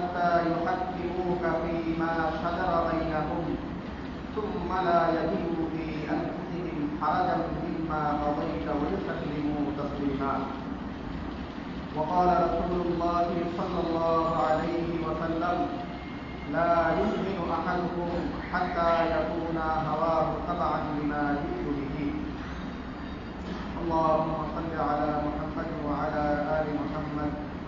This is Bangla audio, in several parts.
حتى يحكموك فيما شجر بينهم ثم لا يجدوا في أنفسهم حرجا مما قضيت ويسلموا تسليما. وقال رسول الله صلى الله عليه وسلم لا يؤمن أحدكم حتى يكون هواه تبعا لما جئت به. اللهم صل على محمد وعلى آل محمد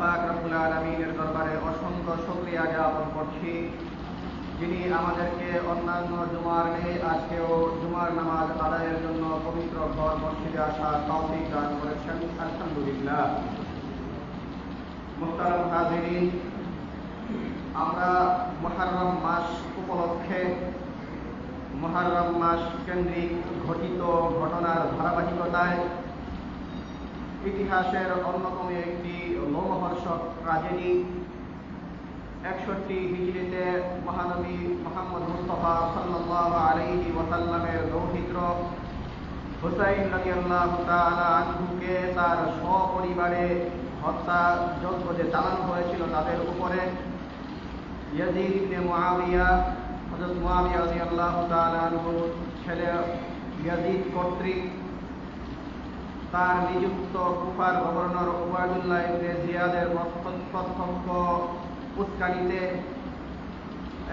পাক রব্বুল আলামিনের দরবারে অসংখ্য শুকরিয়া জ্ঞাপন করছি। যিনি আমাদেরকে অন্যান্য জুমার নেই, আজকেও জুমার নামাজ আদায়ের জন্য পবিত্র ঘর মসজিদে তৌফিক দান করেছেন। আলহামদুলিল্লাহ। হাজিরিন আমরা মুহররম মাস উপলক্ষে মুহররম মাস কেন্দ্রিক ঘটিত ঘটনার ধারাবাহিকতায় ইতিহাসের অন্যতম একটি লোমহর্ষক ট্রাজেডি একষট্টি হিজড়িতে মহানবী মোহাম্মদ মুস্তফা সাল্লাহ আলাইহি ওয়াসাল্লামের দৌহিত্র হুসাইন নবী আল্লাহ আনহুকে তার সপরিবারে হত্যা যজ্ঞ যে চালানো হয়েছিল তাদের উপরে। ইয়াজিদ মুআবিয়া, হযরত মুআবিয়া রাদিয়াল্লাহু তাআলা আনহুর ছেলে ইয়াজিদ কর্তৃক তার নিযুক্ত কুফার গভর্নর ওবায়দুল্লাহ ইবনে জিয়াদের প্রত্যক্ষ উস্কানিতে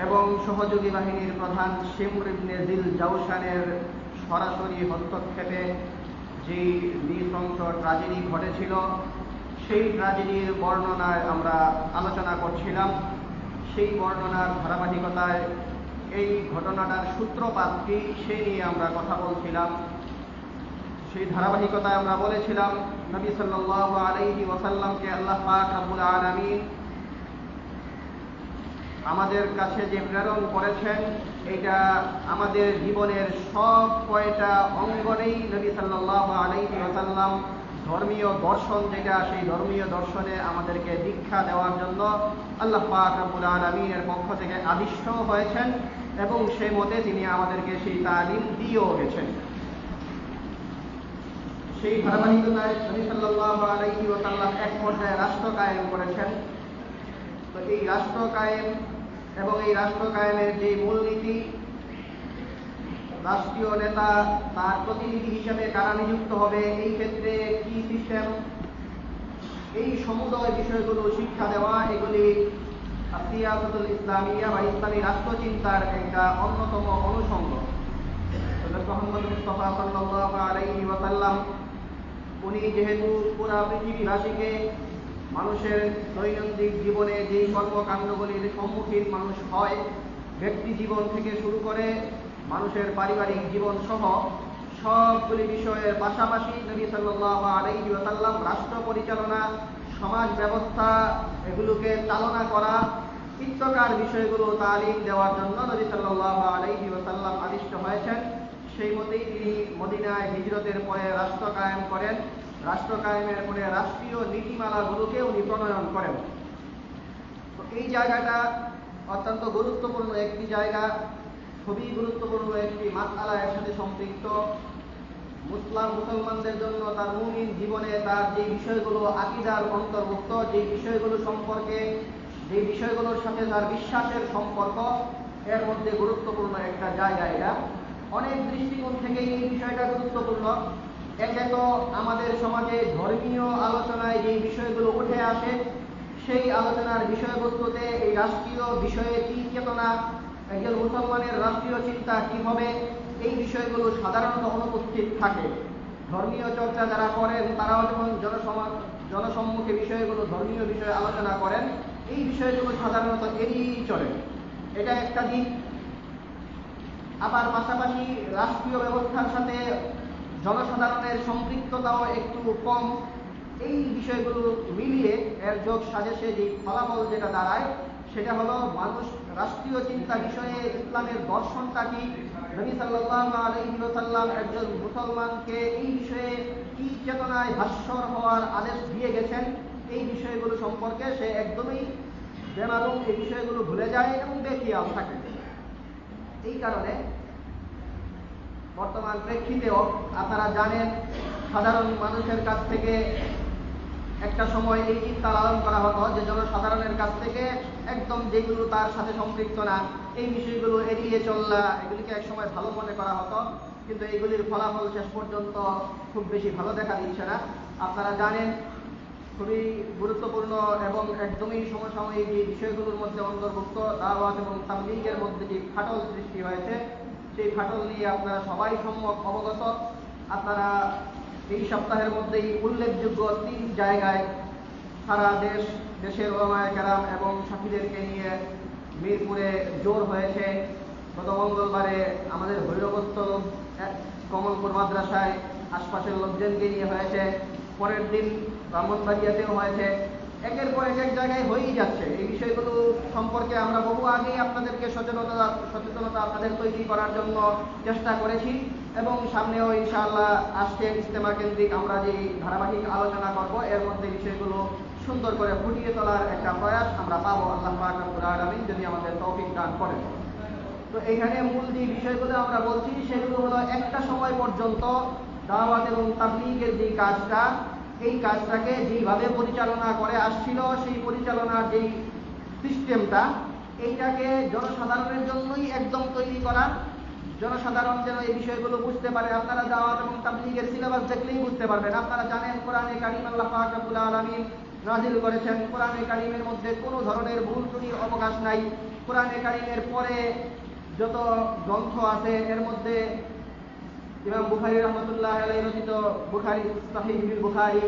এবং সহযোগী বাহিনীর প্রধান শিমর ইবনে জিল জাউসানের সরাসরি হস্তক্ষেপে যে নৃশংস ট্রাজেডি ঘটেছিল, সেই ট্রাজেডির বর্ণনায় আমরা আলোচনা করছিলাম। সেই বর্ণনার ধারাবাহিকতায় এই ঘটনাটার সূত্রপাত কি সেই নিয়ে আমরা কথা বলছিলাম। সেই ধারাবাহিকতায় আমরা বলেছিলাম, নবী সাল্লাল্লাহু আলাইহি ওয়াসাল্লামকে আল্লাহ পাক রব্বুল আলামিন আমাদের কাছে যে প্রেরণ করেছেন, এটা আমাদের জীবনের সব কয়টা অঙ্গনেই নবী সাল্লাল্লাহু আলাইহি ওয়াসাল্লাম ধর্মীয় দর্শন যেটা, সেই ধর্মীয় দর্শনে আমাদেরকে দীক্ষা দেওয়ার জন্য আল্লাহ পাক রব্বুল আলামিনের পক্ষ থেকে আদিষ্ট হয়েছেন এবং সেই মতে তিনি আমাদেরকে সেই তালিম দিয়েও গেছেন। সেই ধারাবাহিকতায় নবী সাল্লাল্লাহু আলাইহি ওয়াসাল্লাম এক পর্যায়ে রাষ্ট্র কায়েম করেছেন। তো এই রাষ্ট্র কায়েম এবং এই রাষ্ট্র কায়েমের যে মূলনীতি রাষ্ট্রীয় নেতা তার প্রতিনিধি হিসেবে কারা নিযুক্ত হবে, এই ক্ষেত্রে কি সিস্টেম এই সমুদয় বিষয়গুলো শিক্ষা দেওয়া, এগুলি সিয়াসতুল ইসলামিয়া বা ইসলামী রাষ্ট্রচিন্তার একটা অন্যতম অনুষঙ্গ। মোহাম্মদ মুস্তফা সাল্লাল্লাহু আলাইহি ওয়াসাল্লাম উনি যেহেতু পুরা পৃথিবীবাসীকে মানুষের দৈনন্দিন জীবনে যেই কর্মকাণ্ডগুলির সম্মুখীন মানুষ হয়, ব্যক্তি জীবন থেকে শুরু করে মানুষের পারিবারিক জীবন সহ সবগুলি বিষয়ের পাশাপাশি নবী সাল্লাল্লাহু আলাইহি রাষ্ট্র পরিচালনা, সমাজ ব্যবস্থা এগুলোকে চালনা করা ইত্যকার বিষয়গুলো তালিম দেওয়ার জন্য নবী সাল্লাল্লাহু আলাইহি আদিষ্ট হয়েছেন। সেই মতেই তিনি মদিনায় হিজরতের পরে রাষ্ট্র কায়েম করেন। রাষ্ট্র কায়েমের পরে রাষ্ট্রীয় নীতিমালাগুলোকে উনি প্রণয়ন করেন। তো এই জায়গাটা অত্যন্ত গুরুত্বপূর্ণ একটি জায়গা, খুবই গুরুত্বপূর্ণ একটি মাসালা এর সাথে সম্পৃক্ত। মুসলাম মুসলমানদের জন্য তার মুমিন জীবনে তার যে বিষয়গুলো আকিদার অন্তর্ভুক্ত, যে বিষয়গুলো সম্পর্কে, যে বিষয়গুলোর সাথে তার বিশ্বাসের সম্পর্ক, এর মধ্যে গুরুত্বপূর্ণ একটা জায়গা এটা। অনেক দৃষ্টিকোণ থেকে এই বিষয়টা গুরুত্বপূর্ণ। একে তো আমাদের সমাজে ধর্মীয় আলোচনায় যে বিষয়গুলো উঠে আসে, সেই আলোচনার বিষয়বস্তুতে এই রাষ্ট্রীয় বিষয়ে কি চেতনা একজন মুসলমানের রাষ্ট্রীয় চিন্তা কি হবে, এই বিষয়গুলো সাধারণত অনুপস্থিত থাকে। ধর্মীয় চর্চা যারা করেন, তারাও যখন জনসমাজ, জনসম্মুখে বিষয়গুলো, ধর্মীয় বিষয়ে আলোচনা করেন, এই বিষয়গুলো সাধারণত এড়িয়েই চলে এটা একটা দিক। আবার পাশাপাশি রাষ্ট্রীয় ব্যবস্থার সাথে জনসাধারণের সম্পৃক্ততাও একটু কম। এই বিষয়গুলো মিলিয়ে এর যোগ সাজেশে যে ফলাফল যেটা দাঁড়ায়, সেটা হলো মানুষ রাষ্ট্রীয় চিন্তা বিষয়ে ইসলামের দর্শনটা কি? নবী সাল্লাল্লাহু আলাইহি ওয়াসাল্লাম একজন মুসলমানকে এই বিষয়ে কি চেতনায় ভাস্বর হওয়ার আদেশ দিয়ে গেছেন, এই বিষয়গুলো সম্পর্কে সে একদমই বেমালুম এই বিষয়গুলো ভুলে যায় এবং বেখিয়াল থাকে। এই কারণে বর্তমান প্রেক্ষিতেও আপনারা জানেন, সাধারণ মানুষের কাছ থেকে একটা সময় এই চিন্তা লালন করা হতো যে জনসাধারণের কাছ থেকে একদম যেগুলো তার সাথে সম্পৃক্ত না, এই বিষয়গুলো এড়িয়ে চললা, এগুলিকে এক সময় ভালো মনে করা হতো। কিন্তু এইগুলির ফলাফল শেষ পর্যন্ত খুব বেশি ভালো দেখা দিচ্ছে না। আপনারা জানেন খুবই গুরুত্বপূর্ণ এবং একদমই সমসাময়িক যে বিষয়গুলোর মধ্যে অন্তর্ভুক্ত। দাওয়াত এবং তাবলিগের মধ্যে যে ফাটল সৃষ্টি হয়েছে, সেই ফাটল নিয়ে আপনারা সবাই সম্যক অবগত। আপনারা এই সপ্তাহের মধ্যেই উল্লেখযোগ্য তিন জায়গায় সারা দেশ, দেশের ওলামায় কেরাম এবং সাথীদেরকে নিয়ে মিরপুরে জোর হয়েছে। গত মঙ্গলবারে আমাদের ভৈরবস্ত কমলপুর মাদ্রাসায় আশপাশের লোকজনকে নিয়ে হয়েছে। পরের দিন ব্রাহ্মণবাড়িয়াতেও হয়েছে একের পর এক এক জায়গায় হয়েই যাচ্ছে। এই বিষয়গুলো সম্পর্কে আমরা বহু আগেই আপনাদেরকে সচেতনতা সচেতনতা আপনাদের তৈরি করার জন্য চেষ্টা করেছি এবং সামনেও ইনশাআল্লাহ আসছে ইস্তেমা কেন্দ্রিক আমরা যে ধারাবাহিক আলোচনা করব, এর মধ্যে বিষয়গুলো সুন্দর করে ফুটিয়ে তোলার একটা প্রয়াস আমরা পাবো। আল্লাহ আলমিন যদি আমাদের তৌফিক দান করেন। তো এখানে মূল যে বিষয়গুলো আমরা বলছি, সেগুলো হলো একটা সময় পর্যন্ত দাওয়াত এবং তাবলিগের যে কাজটা এই কাজটাকে যেইভাবে পরিচালনা করে আসছিল, সেই পরিচালনার যেই সিস্টেমটা, এইটাকে জনসাধারণের জন্যই একদম তৈরি করা। জনসাধারণ যেন এই বিষয়গুলো বুঝতে পারে। আপনারা দাওয়াত এবং তাবলিগের সিলেবাস দেখলেই বুঝতে পারবেন। আপনারা জানেন, কোরআনে কারিম আল্লাহ পাক রব্বুল নাজিল করেছেন। কোরআনে কারিমের মধ্যে কোনো ধরনের ভুল ত্রুটির অবকাশ নাই। কোরআনে কারিমের পরে যত গ্রন্থ আছে, এর মধ্যে ইমাম বুখারি রহমতুল্লাহ আলাই রচিত বুখারি, সাহিহ বুখারি।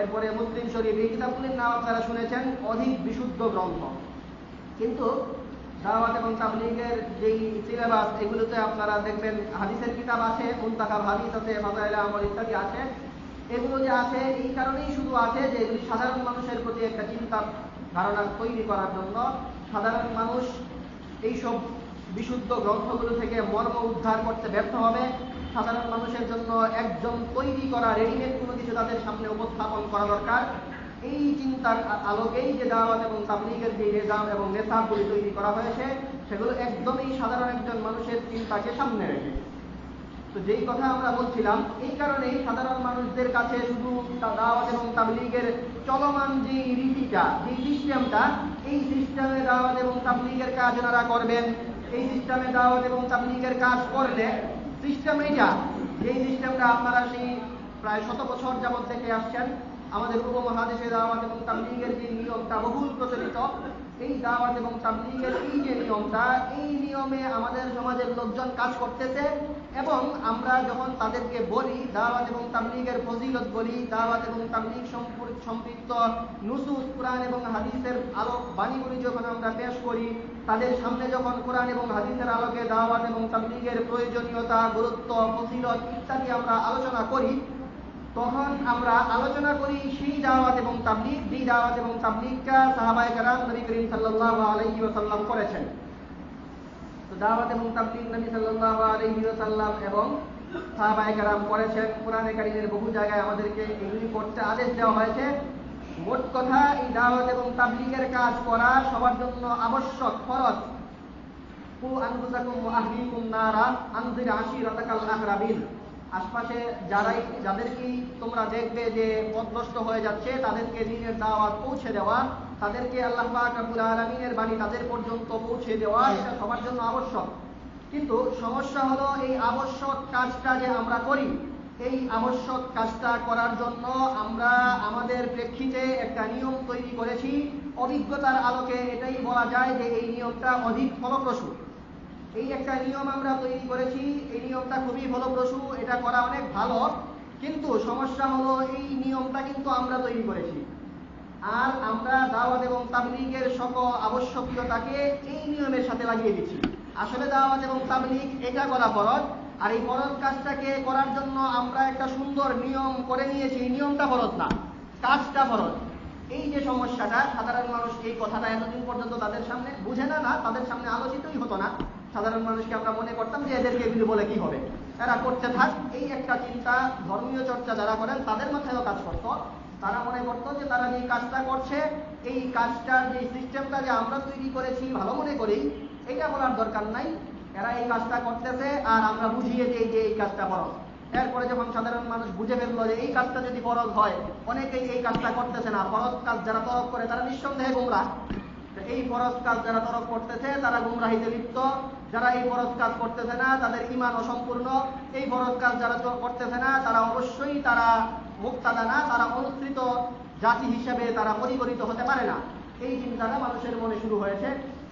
এরপরে মুসলিম শরীফ, এই কিতাবগুলির নাম আপনারা শুনেছেন, অধিক বিশুদ্ধ গ্রন্থ। কিন্তু দাওয়াত এবং তাবলিগের যেই সিলেবাস এগুলোতে আপনারা দেখবেন হাদিসের কিতাব আছে, মুন্তাকাব হাদিস আছে ফাজাইলা আমল ইত্যাদি আছে। এগুলো যে আছে, এই কারণেই শুধু আছে যে এগুলি সাধারণ মানুষের প্রতি একটা চিন্তা ধারণা তৈরি করার জন্য সাধারণ মানুষ এইসব বিশুদ্ধ গ্রন্থগুলো থেকে মর্ম উদ্ধার করতে ব্যর্থ হবে। সাধারণ মানুষের জন্য একজন তৈরি করা রেডিমেড কোনো কিছু তাদের সামনে উপস্থাপন করা দরকার। এই চিন্তার আলোকেই যে দাওয়াত এবং তাবলিগের যে নিজাম এবং নেতাগুলি তৈরি করা হয়েছে, সেগুলো একদমই সাধারণ একজন মানুষের চিন্তাকে সামনে রেখে। তো যেই কথা আমরা বলছিলাম, এই কারণেই সাধারণ মানুষদের কাছে শুধু দাওয়াত এবং তাবলিগের চলমান যে রীতিটা যে সিস্টেমটা এই সিস্টেমে দাওয়াত এবং তাবলিগের কাজ ওনারা করবেন। এই সিস্টেমে দাওয়াত এবং তাবলিগের কাজ করলে সিস্টেম এইটা এই সিস্টেমটা আপনারা সেই প্রায় শত বছর যাবৎ থেকে আসছেন, আমাদের উপমহাদেশে দাওয়াত এবং তাবলিগের যে নিয়মটা বহুল প্রচলিত এই দাওয়াত এবং তাবলিগের এই যে নিয়মটা, এই নিয়মে আমাদের সমাজের লোকজন কাজ করতেছে এবং আমরা যখন তাদেরকে বলি, দাওয়াত এবং তাবলিগের ফজিলত বলি, দাওয়াত এবং তাবলিগ সম্পৃক্ত নুসুস কোরআন এবং হাদিসের আলোক বাণীগুলি যখন আমরা পেশ করি, তাদের সামনে যখন কোরআন এবং হাদিসের আলোকে দাওয়াত এবং তাবলিগের প্রয়োজনীয়তা, গুরুত্ব, ফজিলত ইত্যাদি আমরা আলোচনা করি তখন আমরা আলোচনা করি সেই দাওয়াত এবং তাবলিগ। যেই দাওয়াত এবং তাবলিগটা সাহাবায়ে কেরাম নবী করিম সাল্লাল্লাহু আলাইহি ওয়াসাল্লাম করেছেন। তো দাওয়াত এবং তাবলিগ নবী সাল্লাল্লাহু আলাইহি ওয়াসাল্লাম এবং সাহাবায়ে কেরাম করেছেন। কোরআনে কারীমের বহু জায়গায় আমাদেরকে এগুলি করতে আদেশ দেওয়া হয়েছে, মোট কথা এই দাওয়াত এবং তাবলিগের কাজ করা সবার জন্য আবশ্যক ফরজ। কু আনফুসাকুম আহলিকুম নারা, আনজির আশিরাতাকাল আকরাবিন আশপাশে যারাই যাদেরকেই তোমরা দেখবে যে পথভ্রষ্ট হয়ে যাচ্ছে তাদেরকে দিনের দাওয়াত পৌঁছে দেওয়া তাদেরকে আল্লাহ পাক রব্বুল আলমিনের বাণী তাদের পর্যন্ত পৌঁছে দেওয়া এটা সবার জন্য আবশ্যক। কিন্তু সমস্যা হলো এই আবশ্যক কাজটা যে আমরা করি এই আবশ্যক কাজটা করার জন্য আমরা আমাদের প্রেক্ষিতে একটা নিয়ম তৈরি করেছি। অভিজ্ঞতার আলোকে এটাই বলা যায় যে এই নিয়মটা অধিক ফলপ্রসূ। এই একটা নিয়ম আমরা তৈরি করেছি। এই নিয়মটা খুবই ফলপ্রসূ, এটা করা অনেক ভালো। কিন্তু সমস্যা হলো এই নিয়মটা কিন্তু আমরা তৈরি করেছি। আর আমরা দাওয়াত এবং তাবলিগের সকল আবশ্যকীয়তাকে এই নিয়মের সাথে লাগিয়ে দিচ্ছি। আসলে দাওয়াত এবং তাবলিগ এটা করা ফরজ। আর এই ফরজ কাজটাকে করার জন্য আমরা একটা সুন্দর নিয়ম করে নিয়েছি। এই নিয়মটা ফরজ না, কাজটা ফরজ। এই যে সমস্যাটা, সাধারণ মানুষ এই কথাটা এতদিন পর্যন্ত তাদের সামনে বুঝে না না, তাদের সামনে আলোচিতই হতো না। সাধারণ মানুষকে আমরা মনে করতাম যে এদেরকে এগুলি বলে কি হবে? এরা করতে থাক। এই একটা চিন্তা, ধর্মীয় চর্চা যারা করেন, তাদের মাথায়ও কাজ করতো। তারা মনে করতো যে তারা যে কাজটা করছে, এই কাজটার যে সিস্টেমটা যে আমরা তৈরি করেছি, ভালো মনে করি, এটা বলার দরকার নাই। এরা এই কাজটা করতেছে আর আমরা বুঝিয়ে দিই যে এই কাজটা ফরজ এরপরে যখন সাধারণ মানুষ বুঝে ফেলল যে এই কাজটা যদি ফরজ হয়, অনেকেই এই কাজটা করতেছে না। ফরজ কাজ যারা তরক করে, তারা নিঃসন্দেহে গুমরা। এই ফরজ কাজ যারা তরক করতেছে, তারা গুমরাহিতে লিপ্ত। যারা এই ফরজ কাজ করতেছে না, তাদের ইমান অসম্পূর্ণ। এই ফরজ কাজ যারা করতেছে না, তারা অবশ্যই তারা মুক্তাদা না, তারা অনুসৃত জাতি হিসেবে তারা পরিগণিত হতে পারে না। এই চিন্তাটা মানুষের মনে শুরু হয়েছে।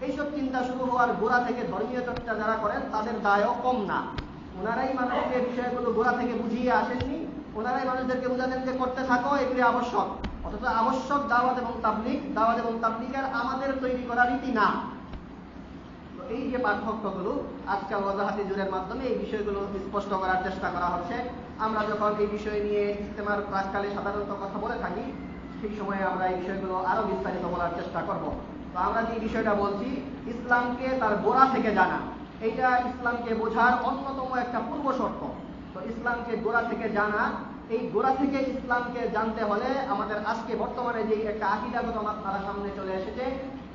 এইসব চিন্তা শুরু হওয়ার গোড়া থেকে ধর্মীয় চর্চা যারা করেন তাদের দায়ও কম না। ওনারাই মানুষকে বিষয়গুলো গোড়া থেকে বুঝিয়ে আসেননি। ওনারাই মানুষদেরকে বুঝাতেন যে, করতে থাকো, এগুলি আবশ্যক। অথচ আবশ্যক দাওয়াত এবং তাবলিক দাওয়াত এবং তাবলিকের আমাদের তৈরি করা রীতি না। এই যে পার্থক্যগুলো আজকাল ওয়াজাহাতি জুরের মাধ্যমে এই বিষয়গুলো স্পষ্ট করার চেষ্টা করা হচ্ছে। আমরা যখন এই বিষয় নিয়ে ইস্তেমার প্রাককালে সাধারণত কথা বলে থাকি, সেই সময়ে আমরা এই বিষয়গুলো আরও বিস্তারিত বলার চেষ্টা করব। তো আমরা যে বিষয়টা বলছি, ইসলামকে তার গোড়া থেকে জানা। এইটা ইসলামকে বোঝার অন্যতম একটা পূর্ব শর্ত। তো ইসলামকে গোড়া থেকে জানা এই গোড়া থেকে ইসলামকে জানতে হলে আমাদের আজকে বর্তমানে যে একটা আকিদাগত মাত্রা সামনে চলে এসেছে,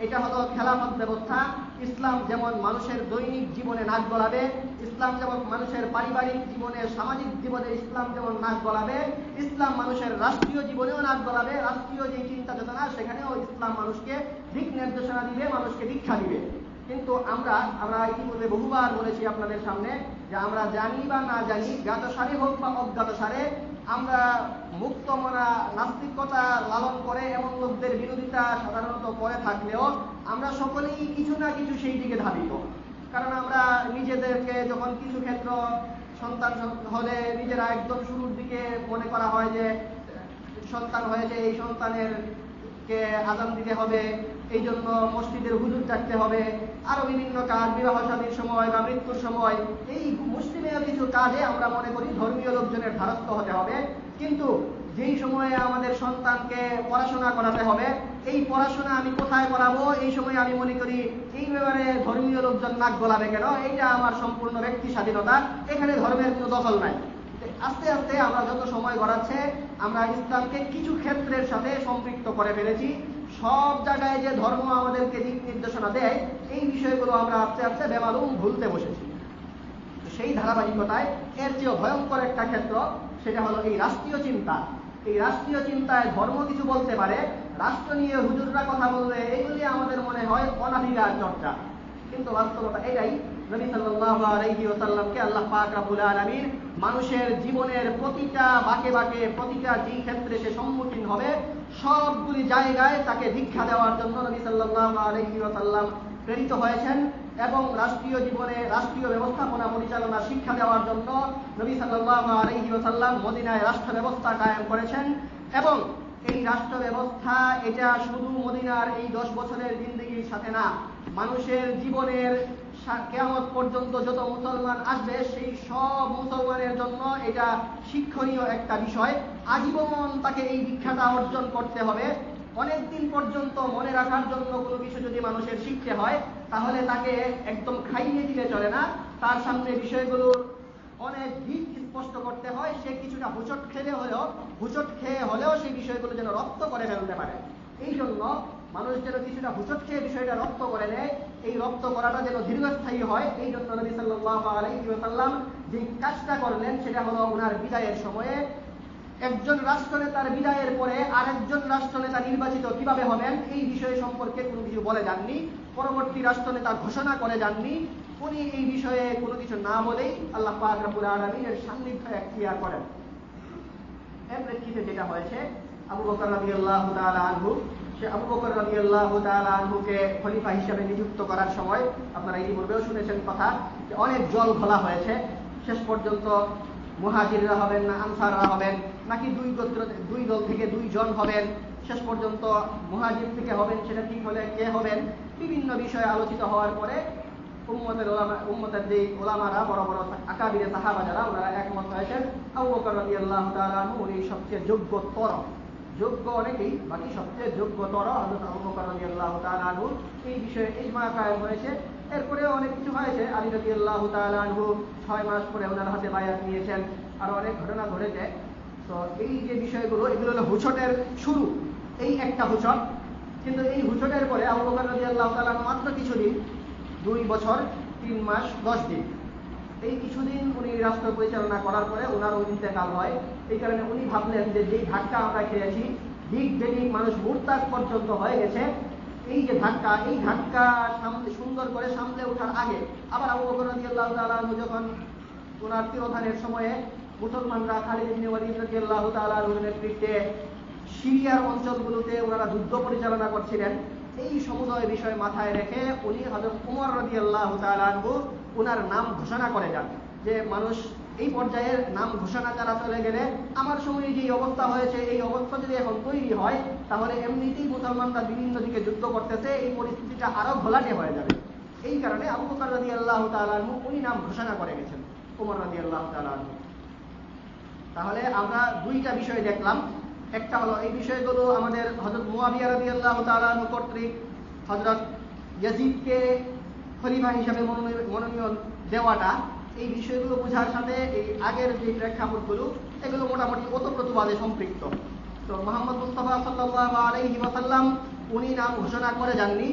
এটা হলো খেলাফত ব্যবস্থা। ইসলাম যেমন মানুষের দৈনিক জীবনে নাক গলাবে, ইসলাম যেমন মানুষের পারিবারিক জীবনে সামাজিক জীবনে ইসলাম যেমন নাক গলাবে, ইসলাম মানুষের রাষ্ট্রীয় জীবনেও নাক গলাবে, রাষ্ট্রীয় যে চিন্তা চেতনা, সেখানেও ইসলাম মানুষকে দিক নির্দেশনা দিবে, মানুষকে দীক্ষা দিবে। কিন্তু আমরা আমরা ইতিমধ্যে বহুবার বলেছি আপনাদের সামনে যে আমরা জানি বা না জানি জ্ঞাত সারে হোক বা অজ্ঞাত সারে আমরা মুক্ত মনা, নাস্তিকতা লালন করে এমন লোকদের বিরোধিতা সাধারণত করে থাকলেও আমরা সকলেই কিছু না কিছু সেই দিকে ধাবিত। কারণ আমরা নিজেদেরকে যখন কিছু ক্ষেত্র সন্তান হলে নিজেরা একদম শুরুর দিকে মনে করা হয় যে, সন্তান হয়েছে, এই সন্তানের কে আজান দিতে হবে। এই জন্য মসজিদের হুজুর থাকতে হবে। আরও বিভিন্ন কাজ, বিবাহ শাদীর সময় বা মৃত্যুর সময়, এই মুসলিমের কিছু কাজে আমরা মনে করি ধর্মীয় লোকজনের ধারস্থ হতে হবে। কিন্তু যেই সময়ে আমাদের সন্তানকে পড়াশোনা করাতে হবে, এই পড়াশোনা আমি কোথায় করাবো? এই সময় আমি মনে করি এই ব্যাপারে ধর্মীয় লোকজন নাক গলাবে কেন? এইটা আমার সম্পূর্ণ ব্যক্তি স্বাধীনতা। এখানে ধর্মের কোনো দখল নাই। আস্তে আস্তে আমরা যত সময় গড়াচ্ছে, আমরা ইসলামকে কিছু ক্ষেত্রের সাথে সম্পৃক্ত করে ফেলেছি। সব জায়গায় যে ধর্ম আমাদেরকে দিক নির্দেশনা দেয়, এই বিষয়গুলো আমরা আস্তে আস্তে বেমালুম ভুলতে বসেছি। সেই ধারাবাহিকতায় এর চেয়েও ভয়ঙ্কর একটা ক্ষেত্র, সেটা হলো এই রাষ্ট্রীয় চিন্তা। এই রাষ্ট্রীয় চিন্তায় ধর্ম কিছু বলতে পারে, রাষ্ট্র নিয়ে হুজুররা কথা বললে এগুলি আমাদের মনে হয় অনাধিকার চর্চা। কিন্তু বাস্তবতা এটাই নবী সাল্লাল্লাহু আলাইহি ওয়াসাল্লামকে আল্লাহ পাক রাব্বুল আলামিন মানুষের জীবনের প্রতিটা বাকে বাকে, প্রতিটা যে ক্ষেত্রে সে সম্মুখীন হবে। সবগুলি জায়গায় তাকে দীক্ষা দেওয়ার জন্য নবী সাল্লাল্লাহু আলাইহি ওয়াসাল্লাম প্রেরিত হয়েছেন এবং রাষ্ট্রীয় জীবনে রাষ্ট্রীয় ব্যবস্থাপনা পরিচালনা শিক্ষা দেওয়ার জন্য নবী সাল্লাল্লাহু আলাইহি ওয়াসাল্লাম মদিনায় রাষ্ট্র ব্যবস্থা কায়েম করেছেন এবং এই রাষ্ট্র ব্যবস্থা এটা শুধু মদিনার এই দশ বছরের জিন্দগির সাথে না, মানুষের জীবনের কেমন পর্যন্ত যত মুসলমান আসবে, সেই সব মুসলমানের জন্য এটা শিক্ষণীয় একটা বিষয়। আজীবন তাকে এই দীক্ষাটা অর্জন করতে হবে। অনেক দিন পর্যন্ত মনে রাখার জন্য কোনো কিছু যদি মানুষের শিখতে হয়, তাহলে তাকে একদম খাইয়ে দিলে চলে না। তার সামনে বিষয়গুলোর অনেক দিক স্পষ্ট করতে হয়। সে কিছুটা হুচট খেলে হলেও, হুচট খেয়ে হলেও সেই বিষয়গুলো যেন রপ্ত করে ফেলতে পারে। এই জন্য মানুষ যেন কিছুটা হুচট খেয়ে বিষয়টা রপ্ত করে নেয় এই রপ্ত করাটা যেন দীর্ঘস্থায়ী হয়, এই জন্য নবী আলাইহি যে কাজটা করলেন সেটা হলো ওনার বিদায়ের সময়ে। একজন রাষ্ট্রনেতার বিদায়ের পরে আরেকজন রাষ্ট্রনেতা নির্বাচিত কীভাবে হবেন এই বিষয় সম্পর্কে কোনো কিছু বলে যাননি। পরবর্তী রাষ্ট্রনেতা ঘোষণা করে যাননি। উনি এই বিষয়ে কোনো কিছু না বলেই আল্লাহ পাক রাব্বুল আলামিনের সান্নিধ্য এখতিয়ার করেন। এর প্রেক্ষিতে যেটা হয়েছে? আবু বকর রাদিয়াল্লাহু তাআলা আনহু সে আবু বকর রাদিয়াল্লাহু তাআলা আনহুকে খলিফা হিসেবে নিযুক্ত করার সময় আপনারা ইতিপূর্বেও শুনেছেন কথা যে অনেক জল ঘোলা হয়েছে। শেষ পর্যন্ত মুহাজিররা হবেন না, আনসাররা হবেন, নাকি দুই গোত্র, দুই দল থেকে দুইজন হবেন, শেষ পর্যন্ত মুহাজির থেকে হবেন, সেটা ঠিক হলে কে হবেন? বিভিন্ন বিষয়ে আলোচিত হওয়ার পরে উম্মতের ওলামা, উম্মতের যে ওলামারা, বড় বড় আকাবিরে সাহাবা যারা ওনারা একমত হয়েছেন, আবু বকর রাদিয়াল্লাহু তাআলা আনহু উনি সবচেয়ে যোগ্যতর যোগ্য অনেকেই, বাকি সবচেয়ে যোগ্যতর তাআলা আনহু, এই বিষয়ে ইজমা কায়েম হয়েছে এরপরে অনেক কিছু হয়েছে। আলী রাদিয়াল্লাহু তাআলা আনহু ছয় মাস পরে ওনার হাতে বায়াত নিয়েছেন। আর অনেক ঘটনা ঘটেছে। তো এই যে বিষয়গুলো, এগুলো হলো হুচটের শুরু। এই একটা হুচট। কিন্তু এই হুচটের পরে আবু বকর রাদিয়াল্লাহু তাআলা আনহু মাত্র কিছুদিন, দুই বছর, তিন মাস, দশ দিন। এই কিছুদিন উনি রাষ্ট্র পরিচালনা করার পরে ওনার ওই ইন্তেকাল হয়। এই কারণে উনি ভাবলেন যে যেই ধাক্কা আমরা খেয়েছি দিক যেদিক মানুষ মুরতাদ পর্যন্ত হয়ে গেছে। এই যে ধাক্কা, এই ধাক্কা সামনে সুন্দর করে সামলে ওঠার আগে আবার আবু বকর রাদিয়াল্লাহু তাআলা যখন ওনার তিরোধানের সময়ে মুসলমানরা খালিদ ইবনে ওয়ালিদ রাদিয়াল্লাহু তাআলা আনহুর নেতৃত্বে সিরিয়ার অঞ্চলগুলোতে ওনারা যুদ্ধ পরিচালনা করছিলেন। এই সমুদয় বিষয় মাথায় রেখে উনি হযরত উমর রাদিয়াল্লাহু তাআলা ওনার নাম ঘোষণা করে যান। যে মানুষ এই পর্যায়ের নাম ঘোষণা করা চলে গেলে আমার সময়ে যে অবস্থা হয়েছে, এই অবস্থা যদি এখন তৈরি হয়, তাহলে এমনিতেই মুসলমানরা বিভিন্ন দিকে যুদ্ধ করতেছে, এই পরিস্থিতিটা আরও ঘোলাটে হয়ে যাবে। এই কারণে আবু বকর রাদিয়াল্লাহু তাআলা আনহু উনি নাম ঘোষণা করে গেছেন, উমর রাদিয়াল্লাহু তাআলা আনহু। তাহলে আমরা দুইটা বিষয় দেখলাম। একটা হলো এই বিষয়গুলো আমাদের হজরত মুয়াবিয়া রাদিয়াল্লাহু তাআলা আনহু কর্তৃক হজরত ইয়াজিদকে খলিফা হিসাবে মনোনয়ন দেওয়াটা, এই বিষয়গুলো বোঝার সাথে এই আগের যে প্রেক্ষাপটগুলো, এগুলো মোটামুটি ওতপ্রোতভাবে সম্পৃক্ত। তো মোহাম্মদ মুস্তফা সাল্লাল্লাহু আলাইহি ওয়াসাল্লাম, উনি নাম ঘোষণা করে যাননি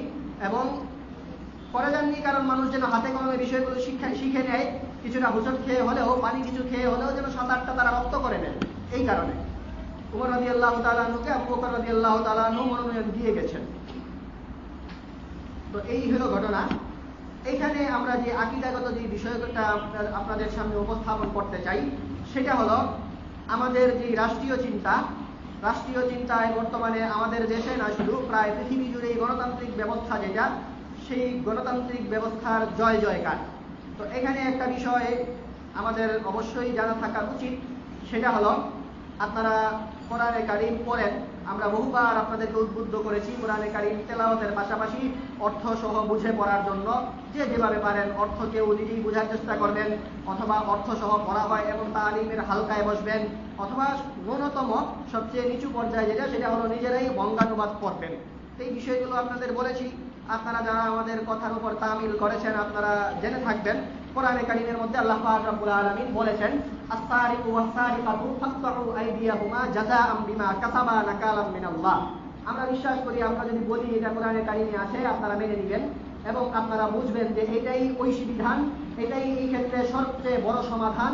এবং করে যাননি কারণ মানুষ যেন হাতে কলমে বিষয়গুলো শিক্ষা শিখে নেয়। কিছুটা হুসট খেয়ে হলেও, পানি কিছু খেয়ে হলেও যেন সাত আটটা তারা রক্ত করে নেয়। এই কারণে উমর রাজি আল্লাহ তালানুকে আবু বকর রাজি আল্লাহ তালানু মনোনয়ন দিয়ে গেছেন। তো এই হলো ঘটনা। এইখানে আমরা যে আকিদাগত যে বিষয়টা আপনাদের সামনে উপস্থাপন করতে চাই, সেটা হলো আমাদের যে রাষ্ট্রীয় চিন্তা, রাষ্ট্রীয় চিন্তায় বর্তমানে আমাদের দেশে না শুধু, প্রায় পৃথিবী জুড়ে গণতান্ত্রিক ব্যবস্থা যেটা সেই গণতান্ত্রিক ব্যবস্থার জয় জয়কার। তো এখানে একটা বিষয় আমাদের অবশ্যই জানা থাকা উচিত, সেটা হলো আপনারা কোরআনে কারিম পড়েন আমরা বহুবার আপনাদেরকে উদ্বুদ্ধ করেছি কোরআনে কারিম তেলাওয়াতের পাশাপাশি অর্থ সহ বুঝে পড়ার জন্য। যে যেভাবে পারেন অর্থ কেউ নিজেই বোঝার চেষ্টা করবেন, অথবা অর্থ সহ পড়া হয় এবং তালিমের হালকায় বসবেন, অথবা ন্যূনতম সবচেয়ে নিচু পর্যায়ে যেটা, সেটা হলো নিজেরাই বঙ্গানুবাদ করবেন। এই বিষয়গুলো আপনাদের বলেছি। আপনারা যারা আমাদের কথার উপর তামিল করেছেন, আপনারা জেনে থাকবেন। কোরআনে কারিমের মধ্যে আল্লাহ পাক রব্বুল আলামিন বলেছেন কাসাবা আমরা বিশ্বাস করি, আমরা যদি বলি এটা কোরআনে কারিমে আছে, আপনারা মেনে নেবেন এবং আপনারা বুঝবেন যে এটাই ঐশী বিধান এটাই এই ক্ষেত্রে সবচেয়ে বড় সমাধান।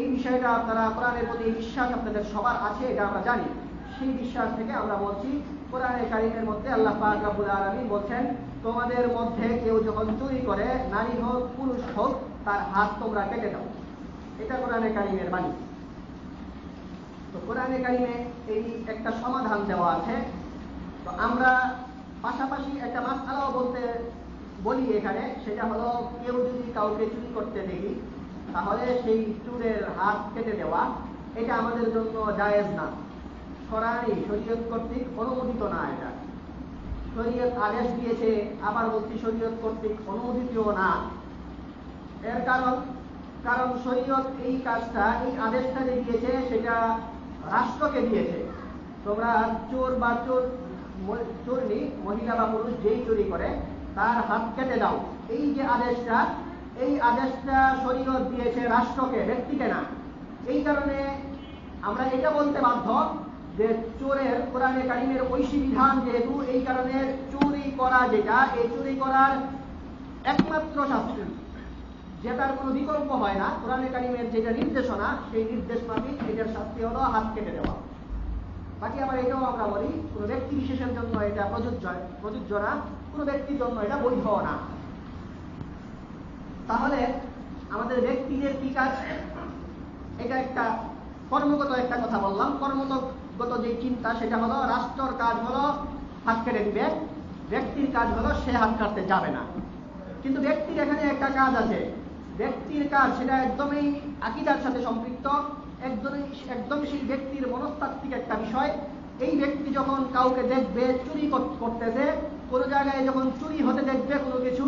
এই বিষয়টা আপনারা কোরআনের প্রতি বিশ্বাস আপনাদের সবার আছে, এটা আমরা জানি। সেই বিশ্বাস থেকে আমরা বলছি, কোরআনে কারিমের মধ্যে আল্লাহ পাক রব্বুল আলামিন বলছেন, তোমাদের মধ্যে কেউ যখন চুরি করে, নারী হোক, পুরুষ হোক, তার হাত তোমরা কেটে দাও। এটা কোরআনে কারিমের বাণী। তো কোরআনে কারিমে এই একটা সমাধান দেওয়া আছে। তো আমরা পাশাপাশি একটা মাসালাও বলতে বলি এখানে, সেটা হলো কেউ যদি কাউকে চুরি করতে দেখি তাহলে সেই চুরের হাত কেটে দেওয়া, এটা আমাদের জন্য জায়েজ না। সরানি, শরীয়ত কর্তৃক অনুমোদিত না এটা। শরীয়ত আদেশ দিয়েছে, আবার বলছি শরীয়ত কর্তৃক অনুমোদিতও না। এর কারণ কারণ শরীয়ত এই কাজটা, এই আদেশটা যে দিয়েছে, সেটা রাষ্ট্রকে দিয়েছে। তোমরা চোর বা চোর চোরনি মহিলা বা পুরুষ যেই চুরি করে, তার হাত কেটে দাও। এই যে আদেশটা, এই আদেশটা শরীয়ত দিয়েছে রাষ্ট্রকে, ব্যক্তিকে না। এই কারণে আমরা এটা বলতে বাধ্য যে চোরের কোরআনে কারিমের ঐশী বিধান যেহেতু, এই কারণে চুরি করা যেটা, এই চুরি করার একমাত্র শাস্তি যেটার কোনো বিকল্প হয় না, কোরআনে কারিমের যেটা নির্দেশনা, সেই নির্দেশ মাফিক এটার শাস্তি হলো, হাত কেটে দেওয়া। বাকি আবার এটাও আমরা বলি, কোনো ব্যক্তি বিশেষের জন্য এটা প্রযোজ্য প্রযোজ্য না, কোনো ব্যক্তির জন্য এটা বৈধ না। তাহলে আমাদের ব্যক্তিদের কি কাজ? এটা একটা কর্মগত একটা কথা বললাম, কর্মগত যে চিন্তা, সেটা হলো রাষ্ট্রর কাজ হলো হাত কেটে দিবে, ব্যক্তির কাজ হলো সে হাত কাটতে যাবে না। কিন্তু ব্যক্তির এখানে একটা কাজ আছে। ব্যক্তির কাজ, সেটা একদমই আকিদার সাথে সম্পৃক্ত, একদমই একদম সেই ব্যক্তির মনস্তাত্ত্বিক একটা বিষয়। এই ব্যক্তি যখন কাউকে দেখবে, চুরি করতেছে, কোনো জায়গায় যখন চুরি হতে দেখবে কোনো কিছু,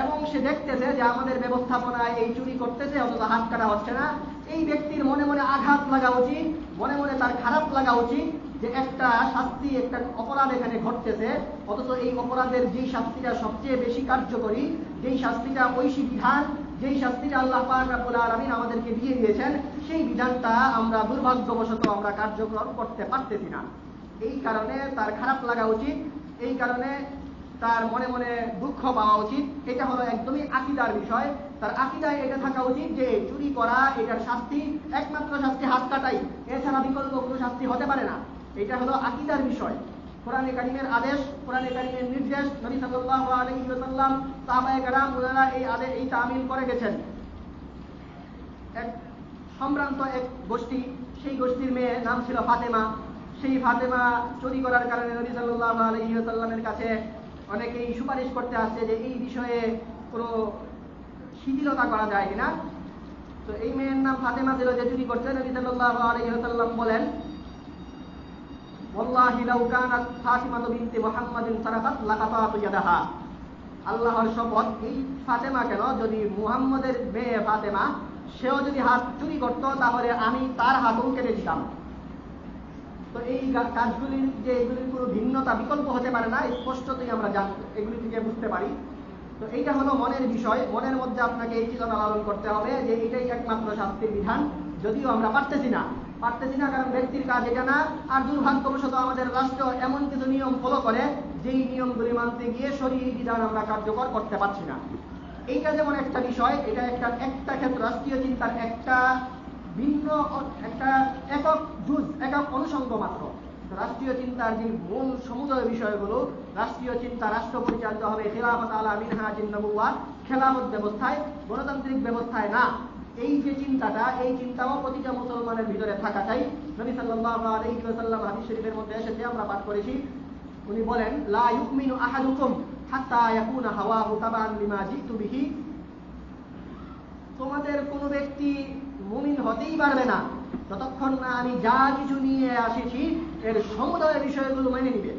এবং সে দেখতেছে যে আমাদের ব্যবস্থাপনায় এই চুরি করতেছে, অথচ হাত কাটা হচ্ছে না এই ব্যক্তির মনে মনে আঘাত লাগা উচিত, মনে মনে তার খারাপ লাগা উচিত যে একটা শাস্তি, একটা অপরাধ এখানে ঘটতেছে। অথচ এই অপরাধের যেই শাস্তিটা সবচেয়ে বেশি কার্যকরী, যেই শাস্তিটা ঐশী বিধান, যেই শাস্তিটা আল্লাহ পাক রাব্বুল আলামিন আমাদেরকে দিয়ে দিয়েছেন, সেই বিধানটা আমরা দুর্ভাগ্যবশত আমরা কার্যক্রম করতে পারতেছি না। এই কারণে তার খারাপ লাগা উচিত, এই কারণে তার মনে মনে দুঃখ পাওয়া উচিত। এটা হলো একদমই আকিদার বিষয়। তার আকিদায় এটা থাকা উচিত যে চুরি করা এটার শাস্তি, একমাত্র শাস্তি হাত কাটাই। এছাড়া বিকল্প কোনো শাস্তি হতে পারে না। এটা হলো আকিদার বিষয়। কোরআনে কারিমের আদেশ, কোরআনে কারিমের নির্দেশ, নবী ওনারা এই আদেশ, এই তামিল করে গেছেন। এক সম্ভ্রান্ত এক গোষ্ঠী, সেই গোষ্ঠীর মেয়ে নাম ছিল ফাতেমা। সেই ফাতেমা চুরি করার কারণে নবী সাল্লাল্লাহু আলাইহি ওয়াসাল্লামের কাছে অনেকেই সুপারিশ করতে আসছে যে এই বিষয়ে কোনো শিথিলতা করা যায় কিনা। তো এই মেয়ের নাম ফাতেমা ছিল যে চুরি করছে নবী আলাইহি বলেন আল্লাহর শপথ এই ফাতেমা কেন? যদি মুহাম্মদের মেয়ে ফাতেমা, সেও যদি হাত চুরি করত, তাহলে আমি তার হাতও কেটে দিতাম। তো এই কাজগুলির যে এগুলির কোনো ভিন্নতা বিকল্প হতে পারে না, স্পষ্টতই আমরা এগুলি থেকে বুঝতে পারি। তো এইটা হলো মনের বিষয়। মনের মধ্যে আপনাকে এই লালন করতে হবে যে এটাই একমাত্র শাস্তির বিধান। যদিও আমরা পারতেছি না। পারতেছি না কারণ ব্যক্তির কাজ এটা না। আর দুর্ভাগ্যবশত আমাদের রাষ্ট্র এমন কিছু নিয়ম ফলো করে, যেই নিয়মগুলি মানতে গিয়ে শরীর বিধান আমরা কার্যকর করতে পারছি না। এইটা যেমন একটা বিষয়, এটা একটা একটা ক্ষেত্র, রাষ্ট্রীয় চিন্তার একটা ভিন্ন একটা একক জুজ একক অনুষঙ্গ মাত্র। রাষ্ট্রীয় চিন্তার যে মূল সমুদয় বিষয়গুলো রাষ্ট্রীয় চিন্তা রাষ্ট্র পরিচালিত হবে খেলাফত আলা মিনহা জিন্নবুয়া খেলাফত ব্যবস্থায়, গণতান্ত্রিক ব্যবস্থায় না। এই যে চিন্তাটা, এই চিন্তাও প্রতিটা মুসলমানের ভিতরে থাকা চাই নবী সাল্লাল্লাহু আলাইহি ওয়াসাল্লাম হাদিস শরীফের মধ্যে এসেছে, আমরা পাঠ করেছি। উনি বলেন, লা ইউমিনু আহাদুকুম হাত্তা ইয়াকুনা হাওয়াহু তাবান লিমা জিতু বিহি তোমাদের কোনো ব্যক্তি মুমিন হতেই পারবে না। যতক্ষণ না আমি যা কিছু নিয়ে আসেছি, এর সমুদয় বিষয়গুলো মেনে নিবে।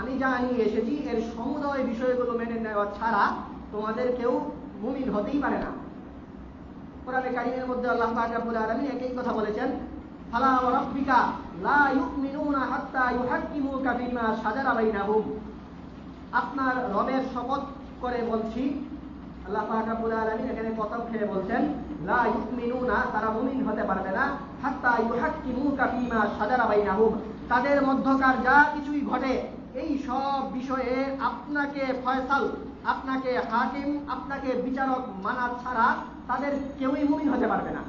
আমি যা নিয়ে এসেছি, এর সমুদয় বিষয়গুলো মেনে নেওয়া ছাড়া তোমাদের কেউ মুমিন হতেই পারে না। কোরআনে কারিমের মধ্যে আল্লাহ পাক রব্বুল আলামিন একই কথা বলেছেন, ফালা ওয়া রাব্বিকা লা ইউমিনুনা হাত্তা ইউহাক্কিমুকা ফিমা শাজারা বাইনাহুম। আপনার রবের শপথ করে বলছি আল্লাহ এখানে খেয়ে বলছেন তারা মুমিন হতে পারবে না তাদের মধ্যকার যা কিছুই ঘটে, এই সব বিষয়ে আপনাকে ফয়সাল, আপনাকে হাকিম, আপনাকে বিচারক মানা ছাড়া তাদের কেউই মুমিন হতে পারবে না।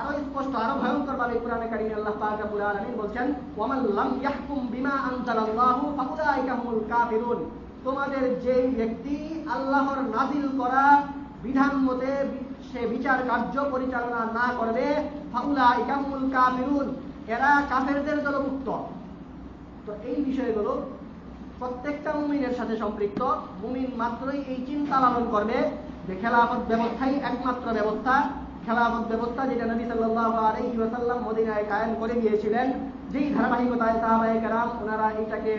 আরও স্পষ্ট, আরও ভয়ঙ্কর ভাবে কোরআনে কারিমে আল্লাহ বলছেন বিমা তোমাদের যেই ব্যক্তি আল্লাহর নাজিল করা বিধান মতে সে বিচার কার্য পরিচালনা না করবে, ফাউলাইকা হুমুল কাফিরুন, এরা কাফেরদের দলভুক্ত। তো এই বিষয়গুলো প্রত্যেকটা মুমিনের সাথে সম্পৃক্ত। মুমিন মাত্রই এই চিন্তা লালন করবে যে খেলাফত ব্যবস্থাই একমাত্র ব্যবস্থা। খেলাফত ব্যবস্থা যেটা নবী সাল্লাল্লাহু আলাইহি ওয়াসাল্লাম মদিনায় কায়েম করে দিয়েছিলেন, যেই ধারাবাহিকতায় সাহাবায়ে কেরাম ওনারা এইটাকে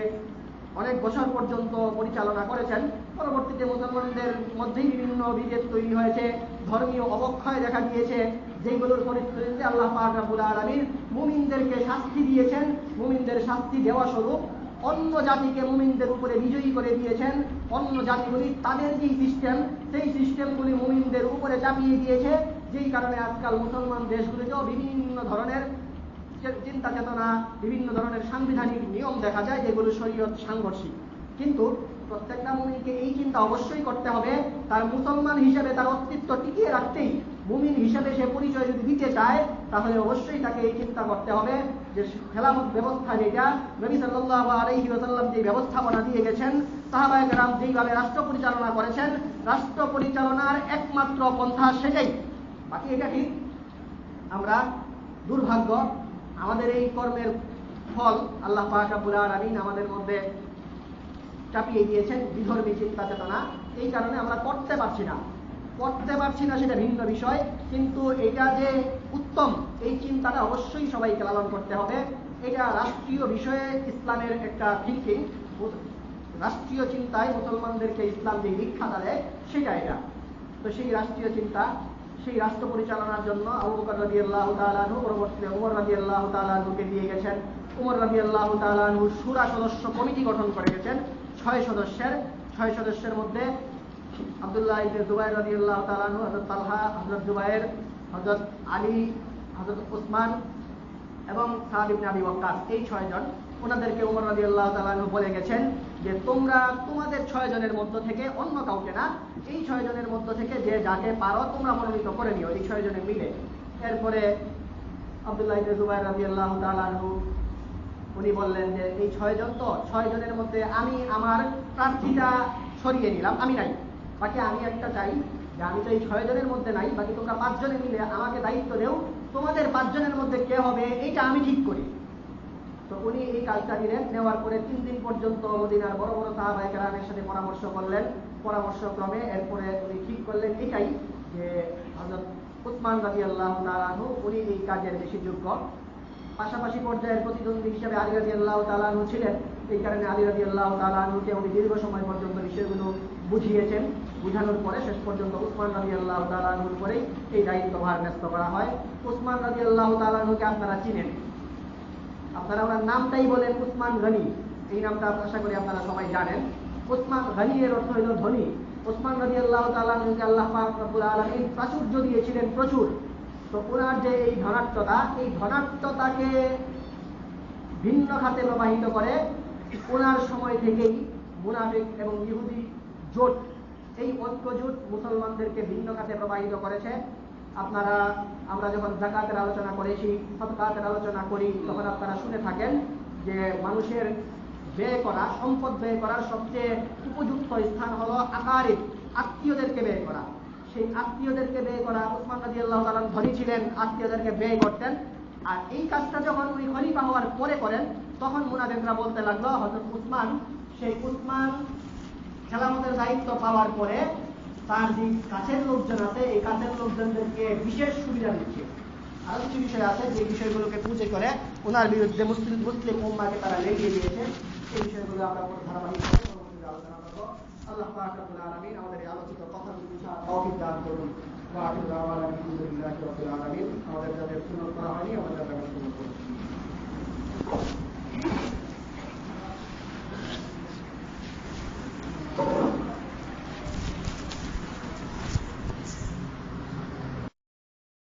অনেক বছর পর্যন্ত পরিচালনা করেছেন। পরবর্তীতে মুসলমানদের মধ্যেই বিভিন্ন বিভেদ তৈরি হয়েছে। ধর্মীয় অবক্ষয় দেখা দিয়েছে। যেগুলোর পরিস্থিতিতে আল্লাহ পাক রাব্বুল আলামিন মুমিনদেরকে শাস্তি দিয়েছেন। মুমিনদের শাস্তি দেওয়া স্বরূপ অন্য জাতিকে মুমিনদের উপরে বিজয়ী করে দিয়েছেন। অন্য জাতিগুলি তাদের যেই সিস্টেম সেই সিস্টেমগুলি মুমিনদের উপরে চাপিয়ে দিয়েছে। যেই কারণে আজকাল মুসলমান দেশগুলিতেও বিভিন্ন ধরনের চিন্তা চেতনা বিভিন্ন ধরনের সাংবিধানিক নিয়ম দেখা যায়, যেগুলো শরীয়ত সাংঘর্ষিক। কিন্তু প্রত্যেকটা মুমিনকে এই চিন্তা অবশ্যই করতে হবে, তার মুসলমান হিসেবে তার অস্তিত্ব টিকিয়ে রাখতেই মুমিন হিসেবে সে পরিচয় যদি দিতে চায়, তাহলে অবশ্যই তাকে এই চিন্তা করতে হবে যে খেলাফত ব্যবস্থা যেটা, নবী সাল্লাল্লাহু আলাইহি ওয়াসাল্লাম যে ব্যবস্থাপনা দিয়ে গেছেন, সাহাবায়ে কেরাম যেইভাবে রাষ্ট্র পরিচালনা করেছেন, রাষ্ট্র পরিচালনার একমাত্র পন্থা সেটাই। বাকি এটা ঠিক আমরা দুর্ভাগ্য আমাদের এই কর্মের ফল আল্লাহ পাক রাব্বুল আমাদের মধ্যে চাপিয়ে দিয়েছেন, বিধর্মী চিন্তা চেতনা। এই কারণে আমরা করতে পারছি না। করতে পারছি না সেটা ভিন্ন বিষয়, কিন্তু এটা যে উত্তম, এই চিন্তাটা অবশ্যই সবাইকে লালন করতে হবে। এটা রাষ্ট্রীয় বিষয়ে ইসলামের একটা থিঙ্কিং রাষ্ট্রীয় চিন্তায় মুসলমানদেরকে ইসলাম যে দীক্ষা দেয়, সেটা এটা। তো সেই রাষ্ট্রীয় চিন্তা সেই রাষ্ট্র পরিচালনার জন্য আবু বকর পরবর্তীতে ওমর রাদিয়াল্লাহু তাআলা আনহুকে দিয়ে গেছেন। রাদিয়াল্লাহু তাআলা আনহু সুরা সদস্য কমিটি গঠন করে গেছেন ছয় সদস্যের। ছয় সদস্যের মধ্যে আব্দুল্লাহ ইবনে জুবাইর রাদিয়াল্লাহু তাআলা আনহু, হযরত তালহা, হযরত জুবাইর, হযরত আলী, হযরত ওসমান এবং সাদ ইবনে আবি ওয়াক্কাস, এই ছয়জন ওনাদেরকে ওমর রাদিয়াল্লাহু আল্লাহ আনহু বলে গেছেন যে তোমরা তোমাদের ছয় জনের মধ্য থেকে অন্য কাউকে না, এই ছয় জনের মধ্য থেকে যে যাকে পারো তোমরা মনোনীত করে নিও, এই ছয় জনে মিলে। এরপরে আব্দুল্লাহ জুবাইর রাদিয়াল্লাহু তাআলা আনহু, উনি বললেন যে এই ছয় জন তো ছয় জনের মধ্যে আমি আমার প্রার্থীটা সরিয়ে নিলাম, আমি নাই। বাকি আমি একটা চাই যে আমি তো এই ছয় জনের মধ্যে নাই, বাকি তোমরা পাঁচজনে মিলে আমাকে দায়িত্ব দেও, তোমাদের পাঁচজনের মধ্যে কে হবে, এইটা আমি ঠিক করি। তো উনি এই কাজটা নিলেন নেওয়ার পরে তিন দিন পর্যন্ত মদিনার বড় বড় সাহাবায়ে কেরামের সাথে পরামর্শ করলেন। পরামর্শ ক্রমে এরপরে উনি ঠিক করলেন এটাই যে হযরত উসমান রাদিয়াল্লাহু তাআলা আনহু, উনি এই কাজের বেশি যোগ্য। পাশাপাশি পর্যায়ের প্রতিদ্বন্দ্বী হিসেবে আলী রাদিয়াল্লাহু তাআলা আনহু ছিলেন। এই কারণে আলী রাদিয়াল্লাহু তাআলা আনহুকে উনি দীর্ঘ সময় পর্যন্ত বিষয়গুলো বুঝিয়েছেন। বুঝানোর পরে শেষ পর্যন্ত উসমান রাদিয়াল্লাহু আল্লাহ আনহুর উপরেই এই দায়িত্বভার ন্যস্ত করা হয়। উসমান রাদিয়াল্লাহু তাআলা আনহুকে আপনারা চিনেন। আপনারা ওনার নামটাই বলেন উসমান গনি। এই নামটা আশা করি আপনারা সবাই জানেন। উসমান গনি এর অর্থ হলো ধনী। উসমান রাজি আল্লাহ তালাকে আল্লাহ আলমিন প্রাচুর্য দিয়েছিলেন প্রচুর। তো ওনার যে এই ধনাত্মতা এই ধনাত্মতাকে ভিন্ন খাতে প্রবাহিত করে, ওনার সময় থেকেই মুনাফিক এবং ইহুদি জোট, এই ঐক্য জোট মুসলমানদেরকে ভিন্ন খাতে প্রবাহিত করেছে। আপনারা, আমরা যখন জাকাতের আলোচনা করেছি সৎকাতের আলোচনা করি, তখন আপনারা শুনে থাকেন যে মানুষের ব্যয় করা, সম্পদ ব্যয় করার সবচেয়ে উপযুক্ত স্থান হলো আকারে আত্মীয়দেরকে ব্যয় করা। সেই আত্মীয়দেরকে ব্যয় করা উসমান রাজি আল্লাহ তালান ধনী ছিলেন, আত্মীয়দেরকে ব্যয় করতেন। আর এই কাজটা যখন উনি খলিফা হওয়ার পরে করেন, তখন মুনাফেকরা বলতে লাগল হজরত উসমান, সেই উসমান খেলামতের দায়িত্ব পাওয়ার পরে তার যে কাছের লোকজন আছে, এই কাছের লোকজনদেরকে বিশেষ সুবিধা দিচ্ছে। আরও কিছু বিষয় আছে, যে বিষয়গুলোকে পুজো করে ওনার বিরুদ্ধে মুসলিম মুসলিম উম্মাকে তারা লেগিয়ে দিয়েছে সেই বিষয়গুলো আমরা ধারাবাহিকভাবে ধারাবাহিক আল্লাহ আমাদের আলোচিত কথা তৌফিক করুন। আমাদের যাদের সুন্দর করা হয়নি, আমাদের সুন্দর করুন